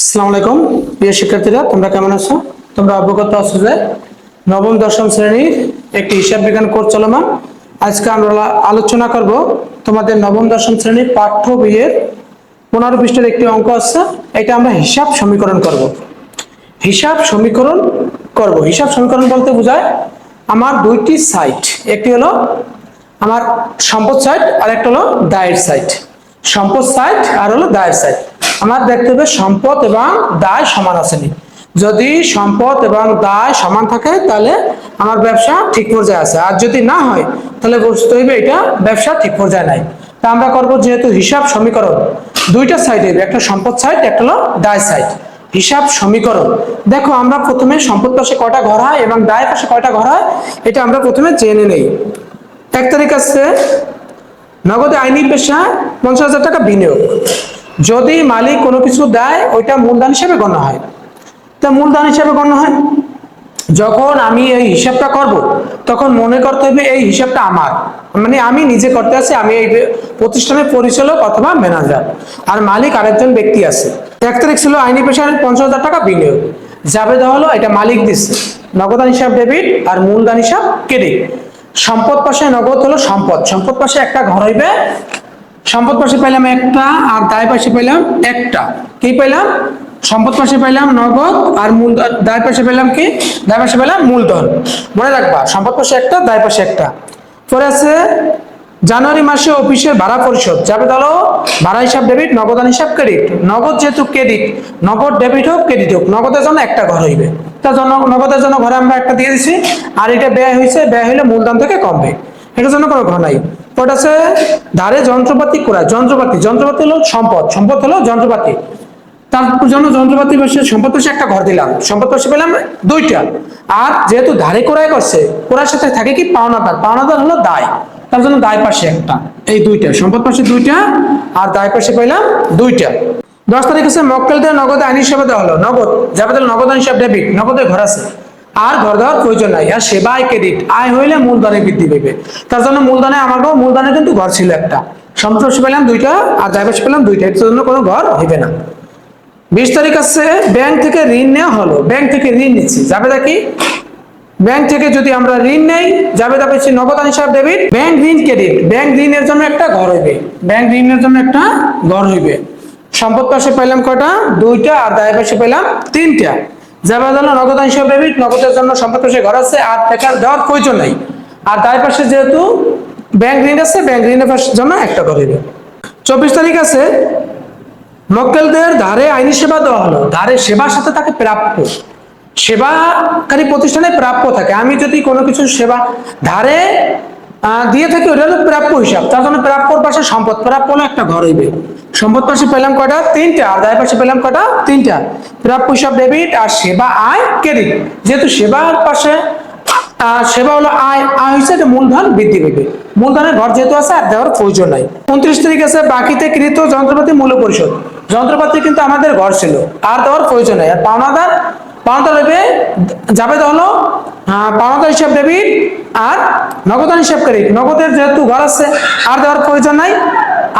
আসসালামু আলাইকুম। প্রিয় শিক্ষার্থীরা, তোমরা কেমন আছো? তোমরা অবগত আছো যে নবম, দশম শ্রেণির একটি হিসাব বিজ্ঞান কোর্স চলমান। আজকে আমরা আলোচনা করব তোমাদের নবম, দশম শ্রেণির পাঠ্য বইয়ের পনেরো পৃষ্ঠের একটি অঙ্ক আছে। এটা আমরা হিসাব সমীকরণ করব। হিসাব সমীকরণ করব। হিসাব সমীকরণ বলতে বোঝায় আমার দুইটি সাইট। একটি হলো আমার সম্পদ সাইট আর একটা হলো দায়ের সাইট। সম্পদ সাইট আর হলো দায়ের সাইট। আমার দেখতে হবে সম্পদ এবং দায় সমান আছে নি। যদি সম্পদ এবং দায় সমান থাকে, তাহলে আমার ব্যবসা ঠিক পর্যায়ে আছে। আর যদি না হয়, তাহলে বুঝতে হইবে এটা ব্যবসা ঠিক পর্যায়ে নাই। তা আমরা করব যেহেতু হিসাব সমীকরণ। দুইটা সাইড একটা সম্পদ সাইট একটা হলো দায় সাইট হিসাব সমীকরণ। দেখো, আমরা প্রথমে সম্পদ পাশে কয়টা ঘর হয় এবং দায় পাশে কয়টা ঘর হয়, এটা আমরা প্রথমে জেনে নেই। এক তারিখ আছে নগদে আইনি পেশা পঞ্চাশ হাজার টাকা বিনিয়োগ। যদি মালিক কোনো কিছু দেয়, ওইটা মূলধন হিসেবে গণ্য হয়। তা মূলধন হিসেবে গণ্য হয়? যখন আমি এই হিসাবটা করব, তখন মনে করতে হবে এই হিসাবটা আমার। মানে আমি নিজে করতে আছি, আমি এই প্রতিষ্ঠানের পরিচালক অথবা ম্যানেজার। আর মালিক আরেকজন ব্যক্তি আছে। এক তারিখ ছিল আইনি পেশার পঞ্চাশ হাজার টাকা বিনিয়োগ। যাবে হলো, এটা মালিক দিচ্ছে। নগদান হিসাব ডেবিট আর মূলধন হিসাব ক্রেডিট। সম্পদ পাশে নগদ হলো সম্পদ। সম্পদ পাশে একটা ঘর হইবে সম্পদ পাশে পাইলাম একটা, আর দায় পাশে পাইলাম একটা। কি পাইলাম? সম্পদ পাশে পাইলাম নগদ, আর মূল দায় পাশে পাইলাম কি? দায় পাশে পাইলাম মূলধন। মনে রাখবা, সম্পদ পাশে একটা, দায় পাশে একটা। পরে আছে, জানুয়ারি মাসে অফিসের ভাড়া পরিশোধ। যাবে ধরো ভাড়া হিসাব ডেবিট নগদান হিসাব ক্রেডিট নগদ যেহেতু ক্রেডিট নগদ ডেবিট হোক ক্রেডিট হোক, নগদের জন্য একটা ঘর হইবে। তার জন্য নগদের জন্য ঘরে আমরা একটা দিয়ে দিছি, আর এটা ব্যয় হয়েছে ব্যয় হলে মূলধন থেকে কমবে। এটার জন্য কোনো ঘর নাই। আছে, ধারে যন্ত্রপাতি করা যন্ত্রপাতি যন্ত্রপাতি হলো সম্পদ সম্পদ হলো যন্ত্রপাতি। তার জন্য যন্ত্রপাতি বসে সম্পদ বসে একটা ঘর দিলাম। সম্পদ বসে পেলাম দুইটা। আর যেহেতু ধারে কোরাই করছে কোরার সাথে থাকে কি পাওনাদার? পাওনাদার হলো দায়। তার জন্য দায় পাশে একটা। এই দুইটা। সম্পদ পাশে দুইটা, আর দায় পাশে পেলাম দুইটা। দশ তারিখ আছে মক্কেল মক্কেলদের নগদ আইন হিসাবে দেওয়া হলো। নগদ। যাবে নগদ আইনি হিসাব ডেবিট নগদের ঘর আছে। আর ঘর দেওয়ার প্রয়োজন নাই। আর সেবা আয় ক্রেডিট আয় হইলে মূলধনে বৃদ্ধি পেবে তার জন্য মূলধনে আমাকেও মূলধনে কিন্তু ঘর ছিল একটা। পাশে পেলাম দুইটা, আর পাশে পেলাম দুইটা। এর জন্য কোনো ঘর হইবে না। বিশ তারিখ আছে ব্যাংক থেকে ঋণ নেওয়া হলো। ব্যাংক থেকে ঋণ নিচ্ছি। যাবে কি? ব্যাংক থেকে যদি আমরা ঋণ নেই, যাবে তা পেয়েছি নগদান হিসাব ডেবিট ব্যাংক ঋণ ক্রেডিট ব্যাংক ঋণের জন্য একটা ঘর হইবে। ব্যাংক ঋণের জন্য একটা ঘর হইবে। সম্পদ পাশে পাইলাম কয়টা? দুইটা, আর দায় পাশে পেলাম তিনটা। যাবে জন্য নগদান হিসাব ডেবিট নগদের জন্য সম্পদ পাশে ঘর আছে, আর টাকা দেওয়ার প্রয়োজন নাই। আর তার পাশে যেহেতু ব্যাংক ঋণ আছে ব্যাংক ঋণের জন্য একটা করে চব্বিশ তারিখ আছে, মক্কেলদের ধারে আইনি সেবা দেওয়া হলো। ধারে সেবার সাথে তাকে প্রাপ্য। সেবাকারী প্রতিষ্ঠানে প্রাপ্য থাকে। আমি যদি কোনো কিছু সেবা ধারে দিয়ে থাকি, ওটা হলো প্রাপ্য হিসাব। তার জন্য প্রাপ্যর পাশে সম্পদ, প্রাপ্য হলো একটা ঘর হইবে। সম্পদ পাশে পেলাম কয়টা? তিনটা। আর দায় পাশে পেলাম কয়টা? তিনটা। প্রাপ্য হিসাব ডেবিট আর সেবা আয় ক্রেডিট যেহেতু সেবার পাশে সেবা হলো আয় আয় হচ্ছে যে মূলধন বৃদ্ধি পাবে মূলধনের ঘর যেহেতু আছে, আর দেওয়ার প্রয়োজন নাই। উনত্রিশ তারিখ আছে, বাকিতে কৃত যন্ত্রপাতি মূল্য পরিশোধ। যন্ত্রপাতি কিন্তু আমাদের ঘর ছিল, আর দেওয়ার প্রয়োজন নাই। আর পাওনাদার পাওনাদার হবে যাবে হলো আহ, পাওনাদার হিসাব ডেবিট আর নগদান হিসাব ক্রেডিট। নগদের যেহেতু ঘর আছে আর দেওয়ার প্রয়োজন নাই।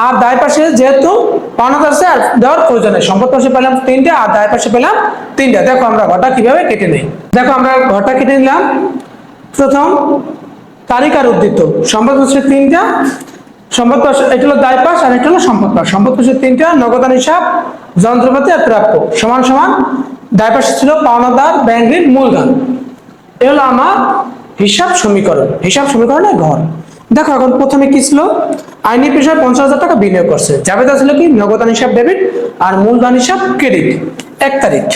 আর দায় পাশে যেহেতু পাওনাদার আছে আর দেওয়ার প্রয়োজন নেই। সম্পদ পাশে পেলাম তিনটা আর দায় পাশে পেলাম তিনটা। দেখো আমরা ঘরটা কীভাবে কেটে নেই। দেখো আমরা ঘরটা কেটে নিলাম। প্রথম তারিখ আর উদ্ধৃত সম্পদ হচ্ছে তিনটা সম্পদ পাশ এটা হলো দায় পাশ আর এটা হলো সম্পদ পাশ। সম্পদ হচ্ছে তিনটা নগদান হিসাব যন্ত্রপাতি আর প্রাপ্য। সমান সমান দায় পাশে ছিল পাওনাদার ব্যাংক ঋণ মূলধন এ হলো আমার হিসাব সমীকরণ। হিসাব সমীকরণের ঘর। দেখো, এখন প্রথমে কি ছিল? আইনি পেশায় পঞ্চাশ হাজার টাকা বিনিয়োগ করছে। জাবেদা ছিল কি? নগদান হিসাব ডেবিট আর মূলধন হিসাব ক্রেডিট। এক তারিখ।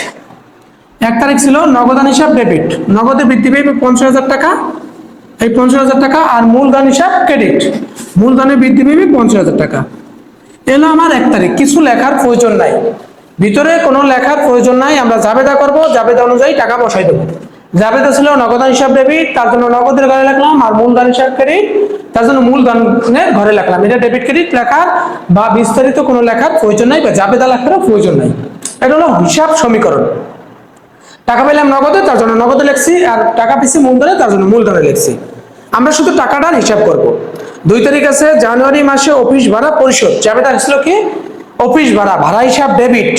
এক তারিখ ছিল নগদান হিসাব ডেবিট। নগদে বৃদ্ধি পেয়ে পঞ্চাশ হাজার টাকা। এই পঞ্চাশ হাজার টাকা আর মূলধন হিসাব ক্রেডিট। মূলধনে বৃদ্ধি পেয়ে পঞ্চাশ হাজার টাকা। এলো আমার এক তারিখ। কিছু লেখার প্রয়োজন নাই। ভিতরে কোনো লেখার প্রয়োজন নাই, আমরা জাবেদা করব, জাবেদা অনুযায়ী টাকা বসাই দেবো। জাবেদা ছিল নগদান হিসাব ডেবিট, তার জন্য নগদের ঘরে লিখলাম আর মূলধন হিসাব ক্রেডিট, তার জন্য মূলধনের ঘরে লিখলাম এটা ডেবিট ক্রেডিট লেখার বা বিস্তারিত কোনো লেখার প্রয়োজন নাই বা জাবেদা লেখারও প্রয়োজন নাই। এটা হলো হিসাব সমীকরণ। টাকা পেলাম নগদে, তার জন্য নগদে লিখছি আর টাকা পেয়েছি মূলধনে, তার জন্য মূলধনে লিখছি। আমরা শুধু টাকাটার হিসাব করব। দুই তারিখ আছে, জানুয়ারি মাসে অফিস ভাড়া পরিশোধ। জাবেদা ছিল কি? অফিস ভাড়া ভাড়া হিসাব ডেবিট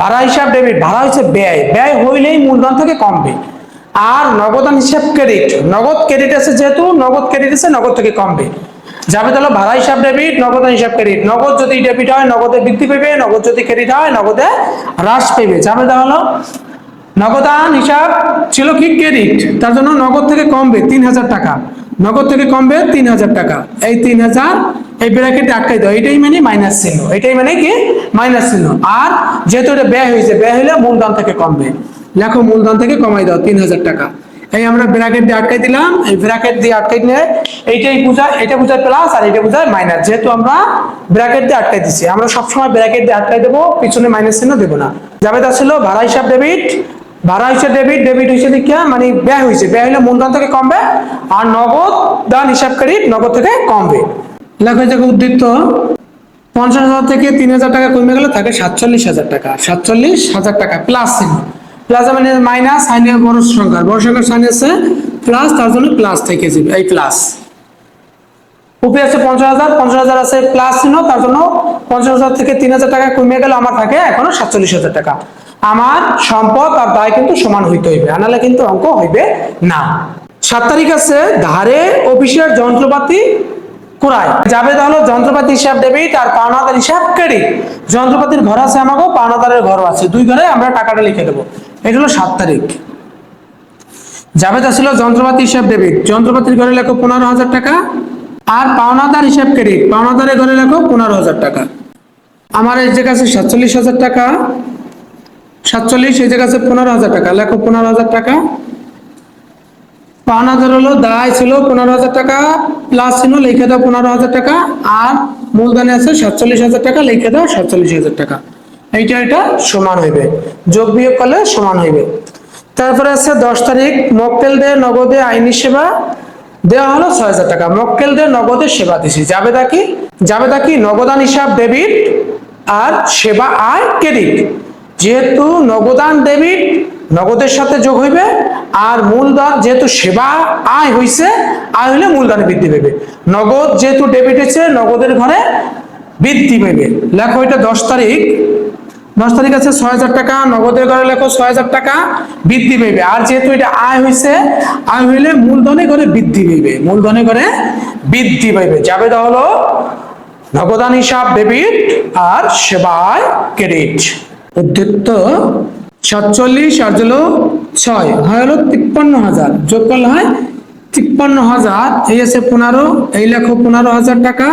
ভাড়া হিসাব ডেবিট ভাড়া হচ্ছে ব্যয়। ব্যয় হইলেই মূলধন থেকে কমবে আর নগদান হিসাব ক্রেডিট নগদ ক্রেডিট আছে যেহেতু, নগদ ক্রেডিট আছে, নগদ থেকে কমবে যাবে তাহলে ভাড়া হিসাব ডেবিট নগদান হিসাব ক্রেডিট নগদ যদি ডেবিট হয়, নগদে বৃদ্ধি পেবে, নগদ যদি ক্রেডিট হয়, নগদে হ্রাস পেবে। যাবে তাহলে নগদান হিসাব ছিল কি ক্রেডিট তার জন্য নগদ থেকে কমবে তিন হাজার টাকা। নগদ থেকে কমবে তিন হাজার টাকা। এই তিন হাজার এই ব্র্যাকেটে আটকাই দাও। এটাই মানে মাইনাস চিহ্ন। এটাই মানে কি? মাইনাস চিহ্ন। আর যেহেতু এটা ব্যয় হয়েছে, ব্যয় হলে মূলধন থেকে কমবে। লেখো মূলধন থেকে কমাই দাও তিন হাজার টাকা। এই আমরা ব্র্যাকেট দিয়ে আটকাই দিলাম। এই ব্র্যাকেট দিয়ে আটকাই দিলে এইটাই বোঝায় এটা বোঝায় প্লাস আর এটা বোঝায় মাইনাস যেহেতু আমরা ব্র্যাকেট দিয়ে আটকাই দিচ্ছি আমরা সবসময় ব্র্যাকেট দিয়ে আটকাই দেবো, পিছনে মাইনাস চিহ্ন দেবো না। যাবে তা ছিল ভাড়া হিসাব ডেবিট ভাড়া হিসাব ডেবিট ডেবিট হয়েছে দেখিয়া মানে ব্যয় হয়েছে ব্যয় হলে মূলধন থেকে কমবে আর নগদ দান হিসাব ক্রেডিট নগদ থেকে কমবে। লেখা যাকে উদ্বৃত্ত পঞ্চাশ হাজার থেকে তিন হাজার টাকা কমে গেলে থাকে সাতচল্লিশ হাজার টাকা। সাতচল্লিশ হাজার টাকা প্লাস চিহ্ন। প্লাস মানে মাইনাস সাইনে বড় সংখ্যা। বড় সংখ্যার সাইন আছে প্লাস তার জন্য প্লাস থেকে যাবে। এই প্লাস উপরে আছে পঞ্চাশ হাজার পঞ্চাশ হাজার আছে প্লাস চিহ্ন, তার জন্য পঞ্চাশ হাজার থেকে তিন হাজার টাকা কমে গেলে আমার থাকে এখনও সাতচল্লিশ হাজার টাকা। আমার সম্পদ আর দায় কিন্তু সমান হইতে হইবে, আনালে কিন্তু অঙ্ক হইবে না। সাত তারিখ আছে, ধারে অফিসের যন্ত্রপাতি ক্রয় যাবে তাহলে যন্ত্রপাতি হিসাব ডেবিট আর পাওনাদার হিসাব ক্রেডিট যন্ত্রপাতির ঘর আছে আমাকে পাওনাদারের ঘর আছে। দুই ঘরে আমরা টাকাটা লিখে দেবো। এটা হলো সাত তারিখ। জাবেদা ছিল যন্ত্রপাতি হিসাব ডেবিট যন্ত্রপাতির ঘরে লেখো পনেরো হাজার টাকা আর পাওনাদার হিসাব ক্রেডিট পাওনাদারের ঘরে লেখো পনেরো হাজার টাকা। আমার এই জায়গা আছে সাতচল্লিশ হাজার টাকা। সাতচল্লিশ, এই জায়গা পনেরো হাজার টাকা। লেখো পনেরো হাজার টাকা। পাঁচ হাজার হলো দায় ছিল পনেরো হাজার টাকা, প্লাস ছিল লিখে দাও পনেরো হাজার টাকা, আর মূলধনে আছে সাতচল্লিশ হাজার টাকা, লিখে দাও সাতচল্লিশ হাজার টাকা। এইটা, এটা সমান হইবে। যোগ বিয়োগ করলে সমান হইবে। তারপরে আছে দশ তারিখ, মক্কেল দে নগদে আইনি সেবা। দেওয়া হলো ছয় হাজার টাকা। মক্কেল দে নগদে সেবা দিছি। যাবে কি? যাবে কি? নগদান হিসাব, ডেবিট আর সেবা আয় ক্রেডিট। যেহেতু নগদান ডেবিট নগদের সাথে যোগ হইবে, আর মূলধন যেহেতু সেবা আয় হইছে, আয় হলে মূলধনে বৃদ্ধি পেবে নগদ যেহেতু ডেবিট হয়েছে নগদের ঘরে বৃদ্ধি পেবে লেখো এটা দশ তারিখ। দশ তারিখ আছে ছয় হাজার টাকা, নগদের ঘরে লেখো ছয় হাজার টাকা বৃদ্ধি পাইবে। আর যেহেতু এটা আয় হয়েছে আয় হইলে মূলধনে ঘরে বৃদ্ধি পাইবে। মূলধনে ঘরে বৃদ্ধি পাইবে। যাবে হলো নগদান হিসাব ডেবিট আর সেবায় ক্রেডিট উদ্যুক্ত সাতচল্লিশ আর হলো ছয়, হয় হলো তিপ্পান্ন হাজার। যোগ করলে হয় তিপ্পান্ন হাজার। এই আছে পনেরো, এই লেখো পনেরো হাজার টাকা।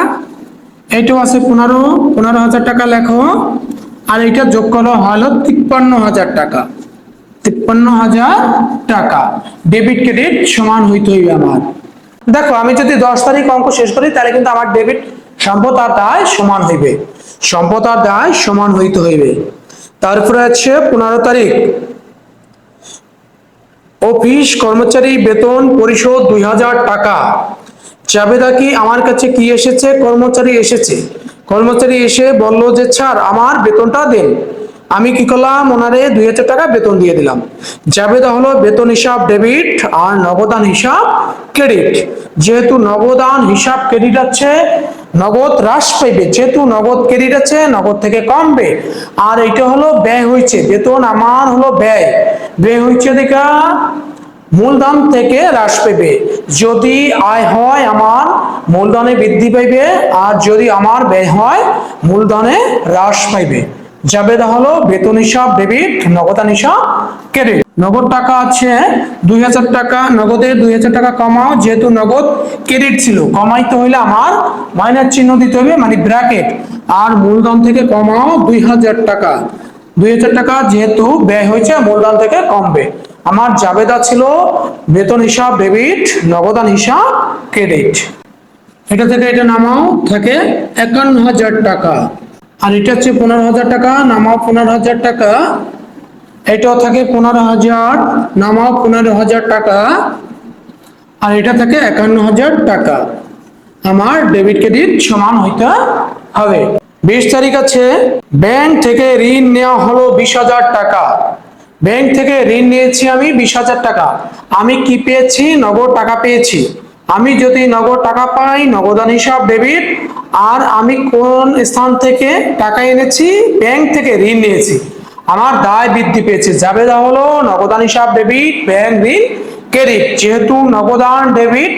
এইটাও আছে পনেরো পনেরো হাজার টাকা লেখো। আর এটা যোগ করো হলো তিপ্পান্ন হাজার টাকা। তিপ্পান্ন হাজার টাকা। ডেবিট ক্রেডিট সমান হইতে হইবে আমার। দেখো, আমি যদি দশ তারিখ অঙ্ক শেষ করি, তাহলে কিন্তু আমার ডেবিট সম্পদ আর দায় সমান হইবে। সম্পদ আর দায় সমান হইতে হইবে। তারপরে আছে পনেরো তারিখ। অফিস, কর্মচারী, বেতন, পরিশোধ দুই হাজার টাকা। জাবেদা কি আমার কাছে কি এসেছে? কর্মচারী এসেছে। কর্মচারী এসে বলল যে ছাড় আমার বেতনটা দেন। আমি কি করলাম? ওনারে দুই হাজার টাকা বেতন দিয়ে দিলাম। জাবেদা হলো বেতন হিসাব ডেবিট আর নগদান হিসাব ক্রেডিট। যেহেতু নগদান হিসাব ক্রেডিট আছে নগদ হ্রাস পাইবে। যেহেতু নগদ ক্রেডিট আছে, নগদ থেকে কমবে। আর এটা হলো ব্যয় হয়েছে বেতন আমার হলো ব্যয় ব্যয় হয়েছে দেখা মূলধন থেকে হ্রাস পাইবে। যদি আয় হয় আমার, মূলধনে বৃদ্ধি পাইবে। আর যদি আমার ব্যয় হয়, মূলধনে হ্রাস পাইবে। জাবেদা হলো বেতন হিসাব, ডেবিট নগদান হিসাব ক্রেডিট। নগদ টাকা আছে দুই হাজার টাকা নগদে, দুই হাজার টাকা কমাও, যেহেতু নগদ ক্রেডিট ছিল। কমাইতে হইলে আমার মাইনাস চিহ্ন দিতে হবে মানে ব্র্যাকেট আর মূলধন থেকে কমাও দুই হাজার টাকা। দুই হাজার টাকা যেহেতু ব্যয় হয়েছে, মূলধন থেকে কমবে। আমার জাবেদা ছিল বেতন হিসাব ডেবিট নগদান হিসাব ক্রেডিট এটা থেকে এটা নামাও, থাকে একান্ন হাজার টাকা। আর এটা হচ্ছে পনেরো হাজার টাকা, নামাও পনেরো হাজার টাকা। এটাও থাকে পনেরো হাজার, নামাও পনেরো হাজার টাকা। আর এটা থাকে একান্ন হাজার টাকা। আমার ডেবিট ক্রেডিট সমান হইতে হবে। বিশ তারিখ আছে ব্যাংক থেকে ঋণ নেওয়া হলো বিশ হাজার টাকা। ব্যাংক থেকে ঋণ নিয়েছি আমি বিশ হাজার টাকা। আমি কি পেয়েছি? নগদ টাকা পেয়েছি। আমি যদি নগদ টাকা পাই, নগদান হিসাব ডেবিট আর আমি কোন স্থান থেকে টাকা এনেছি? ব্যাংক থেকে ঋণ নিয়েছি। আমার দায় বৃদ্ধি পেয়েছে। জাবেদা হলো, নগদান হিসাব ডেবিট, ব্যাংক ঋণ, ক্রেডিট। যেহেতু নগদান ডেবিট,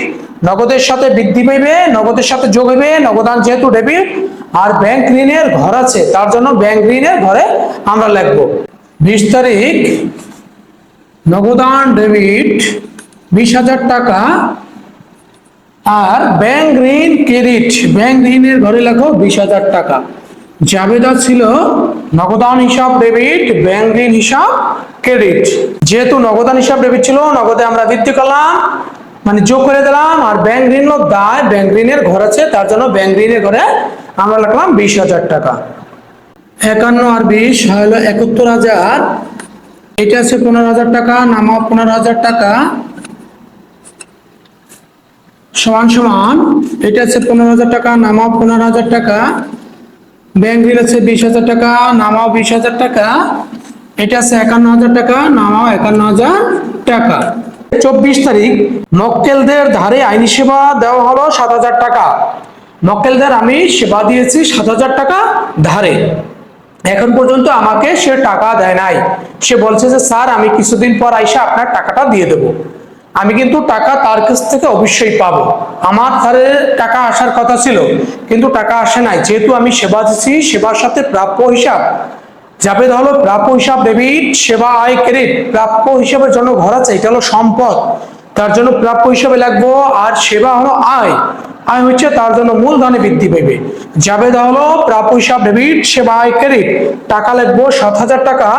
নগদের সাথে বৃদ্ধি পেবে, নগদের সাথে যোগ হবে, নগদান যেহেতু ডেবিট, আর ব্যাংক ঋণের ঘর আছে, তার জন্য ব্যাংক ঋণের ঘরে আমরা লিখব। বিশ তারিখ, নগদান ডেবিট, বিশ হাজার টাকা, আর ব্যাংক ঋণ, ক্রেডিট। ব্যাংক ঋণের ঘরে লেখো বিশ হাজার টাকা। জাবেদা ছিল নগদান হিসাব ডেবিট ব্যাংক ঋণ হিসাব, ক্রেডিট। যেহেতু নগদান হিসাব ডেবিট ছিল, নগদে আমরা বৃদ্ধি করলাম মানে যোগ করে দিলাম, আর ব্যাংক ঋণ দায় ব্যাংক ঋণের ঘর আছে, তার জন্য ব্যাংক ঋণের ঘরে আমরা লিখলাম বিশ হাজার টাকা। একান্ন আর বিশ হলো একাত্তর হাজার। এটা আছে পনেরো হাজার টাকা নামাও পনেরো হাজার টাকা। সমান সমান, এটা আছে পনেরো হাজার টাকা, নামাও পনেরো হাজার টাকা। ব্যাংক ঋণ আছে বিশ হাজার টাকা, নামাও বিশ হাজার টাকা। এটা আছে একান্ন হাজার টাকা, নামাও একান্ন হাজার টাকা। চব্বিশ তারিখ, মক্কেলদের ধারে আইনি সেবা দেওয়া হলো সাত হাজার টাকা। মক্কেলদের আমি সেবা দিয়েছি সাত হাজার টাকা ধারে। এখন পর্যন্ত আমাকে সে টাকা দেয় নাই। সে বলছে যে, স্যার, আমি কিছুদিন পর আইসা আপনার টাকাটা দিয়ে দেবো। আমি কিন্তু টাকা তার কাছ থেকে অবশ্যই পাবো। আমার ধারে টাকা আসার কথা ছিল, কিন্তু টাকা আসে নাই। যেহেতু আমি সেবা দিচ্ছি সেবার সাথে প্রাপ্য হিসাব। জাবেদ হলো প্রাপ্য হিসাব, ডেবিট, সেবা, আয়, ক্রেডিট। প্রাপ্য হিসাবের জন্য ঘর আছে, এটা হলো সম্পদ। তার জন্য প্রাপ্য হিসাবে লাগবো, আর সেবা হলো আয়। আয় হচ্ছে তার জন্য মূলধনে বৃদ্ধি পাবে জাবেদ হলো প্রাপ্য হিসাব, ডেবিট, সেবা, আয়, ক্রেডিট। টাকা লাগবো সাত হাজার টাকা,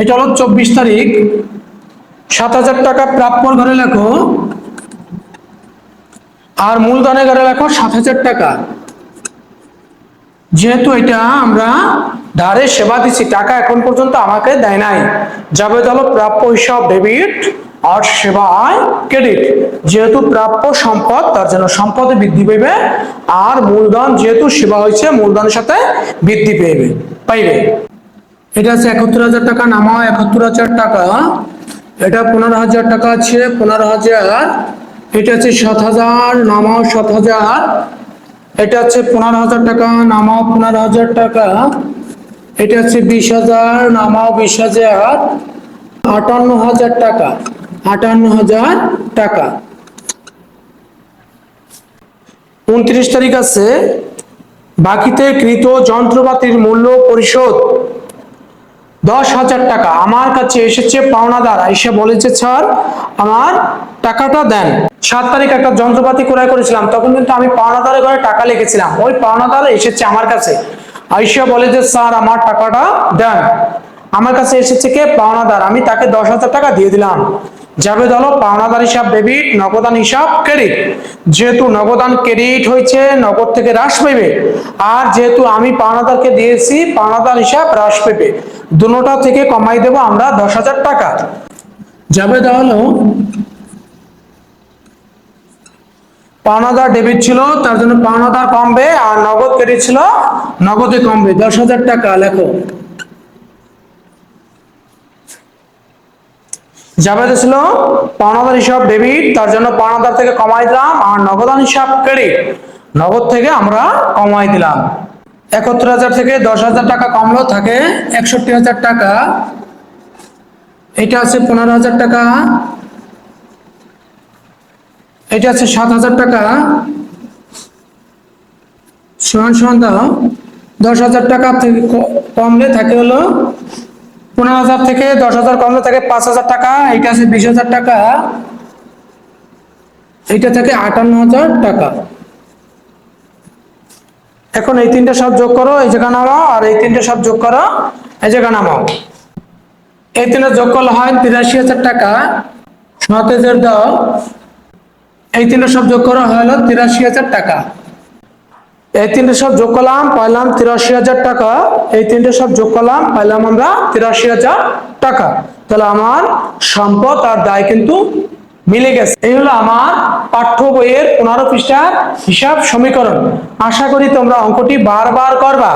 এটা হলো চব্বিশ তারিখ। সাত হাজার টাকা প্রাপ্যর ঘরে লেখো। আর মূলধনে ঘরে লেখো সাত হাজার টাকা। যেহেতু এটা আমরা ধারে সেবা দিচ্ছি টাকা এখন পর্যন্ত আমাকে দেয় নাই। যাবে হলো প্রাপ্য হিসাব, ডেবিট আর সেবা আয়, ক্রেডিট। যেহেতু প্রাপ্য সম্পদ, তার জন্য সম্পদে বৃদ্ধি পাইবে। আর মূলধন যেহেতু সেবা হয়েছে মূলধনের সাথে বৃদ্ধি পেয়ে পাইবে। এটা আছে একাত্তর হাজার টাকা, নামাও একাত্তর হাজার টাকা। এটা পনেরো হাজার টাকা আছে, পনেরো হাজার। এটা আছে সাত হাজার, নামাও সাত হাজার। এটা আছে পনেরো হাজার টাকা, নামাও পনেরো হাজার টাকা। এটা আছে বিশ হাজার, নামাও বিশ হাজার। আটান্ন হাজার টাকা, আটান্ন হাজার টাকা। উনত্রিশ তারিখ আছে। বাকিতে কৃত যন্ত্রপাতির মূল্য পরিশোধ। দশ হাজার টাকা। আমার কাছে এসেছে পাওনাদার। এসে বলেছে, স্যার, আমার টাকাটা দেন। সাত তারিখ একটা যন্ত্রপাতি ক্রয় করেছিলাম। তখন কিন্তু আমি পাওনাদারের ঘরে টাকা লিখেছিলাম। ওই পাওনাদার এসেছে আমার কাছে। আইসা বলে যে, স্যার, আমার টাকাটা দেন। আমার কাছে এসেছে কে? পাওনাদার। আমি তাকে দশ হাজার টাকা দিয়ে দিলাম। যাবে হলো পাওনাদার হিসাব, ডেবিট, নগদান হিসাব, ক্রেডিট। যেহেতু নগদান, ক্রেডিট হয়েছে, নগদ থেকে হ্রাস পেবে আর যেহেতু আমি পাওনাদারকে দিয়েছি, পাওনাদার হিসাব হ্রাস পেবে দুটোটা থেকে কমাই দেব আমরা দশ হাজার টাকা। যাবে হলো পাওনাদার ডেবিট ছিল, তার জন্য পাওনাদার কমবে, আর নগদ ক্রেডিট ছিল, নগদে কমবে। দশ হাজার টাকা, লেখো। জাবেদা ছিল পাওনাদার হিসাব ডেবিট, তার জন্য পাওনাদার থেকে কমাই দিলাম আর নগদান হিসাব ক্রেডিট। নগদ থেকে আমরা কমাই দিলাম। একাত্তর হাজার থেকে দশ হাজার টাকা কমলো, থাকে একষট্টি হাজার টাকা। এটা আছে পনেরো হাজার টাকা। এটা আছে সাত হাজার টাকা। সমান সমান দাও। দশ হাজার টাকা থেকে কমলে, থাকে হলো পনেরো হাজার থেকে দশ হাজার কমলে থাকে পাঁচ হাজার টাকা এটা আছে বিশ হাজার টাকা। এইটা থেকে আটান্ন হাজার টাকা। এখন এই তিনটে সব যোগ করো, এই জায়গা নামাও, আর এই তিনটে সব যোগ করো, এই জায়গা নামাও। এই তিনটে যোগ করলে হয় তিরাশি হাজার টাকা। সতেজের দাও। এই তিনটে সব যোগ করা, হলো তিরাশি হাজার টাকা। এই তিনটে সব যোগ করলাম, পাইলাম তিরাশি হাজার টাকা। এই তিনটে সব যোগ করলাম, পাইলাম আমরা তিরাশি হাজার টাকা। তাহলে আমার সম্পদ আর দায় কিন্তু মিলে গেছে। এই হলো আমার পাঠ্য বইয়ের পনেরো পৃষ্ঠার হিসাব সমীকরণ। আশা করি তোমরা অঙ্কটি বারবার করবা।